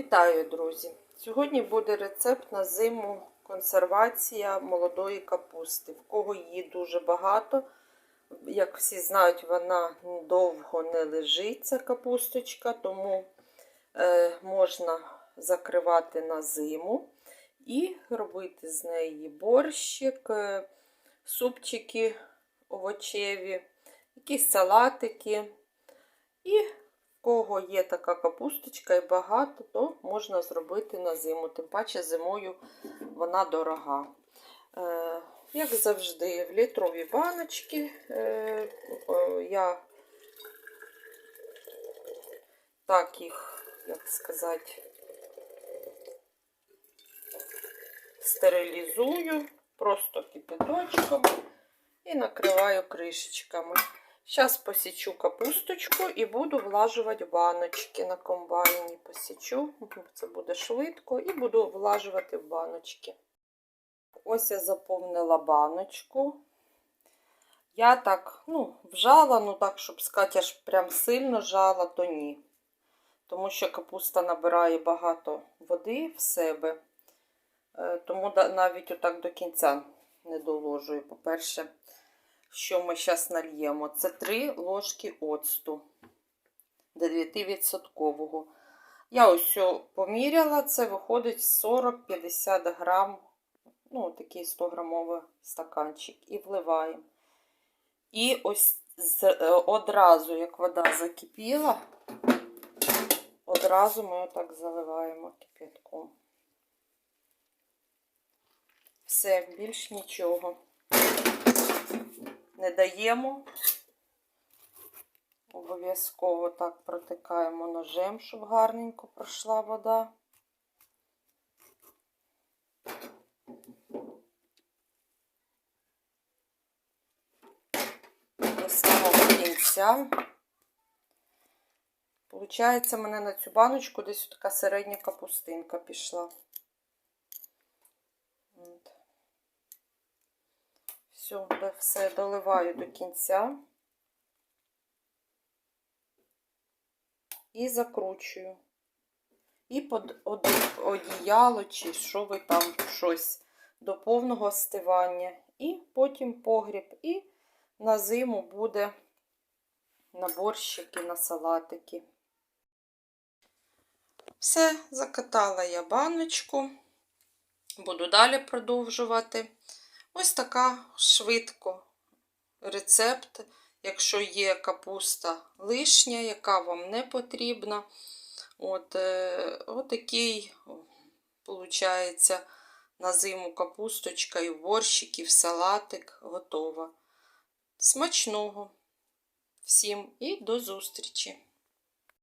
Вітаю, друзі! Сьогодні буде рецепт на зиму консервація молодої капусти. В кого її дуже багато. Як всі знають, вона довго не лежить, ця капусточка, тому е, можна закривати на зиму і робити з неї борщик, е, супчики овочеві, якісь салатики. І кого є така капусточка і багато, то можна зробити на зиму. Тим паче зимою вона дорога. Е, як завжди, в літрові баночки е, я так їх, як сказати, стерилізую просто кипяточком і накриваю кришечками. Зараз посічу капусточку і буду влажувати баночки на комбайні. Посічу, це буде швидко, і буду влажувати в баночки. Ось я заповнила баночку. Я так, ну, вжала, ну так, щоб сказати, аж прям сильно жала, то ні. Тому що капуста набирає багато води в себе. Тому навіть отак до кінця не доложую. По-перше, що ми зараз нальємо? Це 3 ложки оцту до 9%. Я ось поміряла, це виходить 40-50 грам, ну, такий 100 грамовий стаканчик, і вливаємо. І ось одразу, як вода закипіла, одразу ми отак заливаємо кипятком. Все, більш нічого не даємо. Обов'язково так протикаємо ножем, щоб гарненько пройшла вода. До самого кінця. Получається, в мене на цю баночку десь така середня капустинка пішла. Все, все доливаю до кінця і закручую. І під одіяло, чи що ви там щось до повного остивання. І потім погріб. І на зиму буде на борщики, на салатики. Все, закатала я баночку. Буду далі продовжувати. Ось така швидко рецепт, якщо є капуста лишня, яка вам не потрібна. От, е, Отакий, виходить, на зиму капусточка і борщик, і салатик готова. Смачного всім і до зустрічі!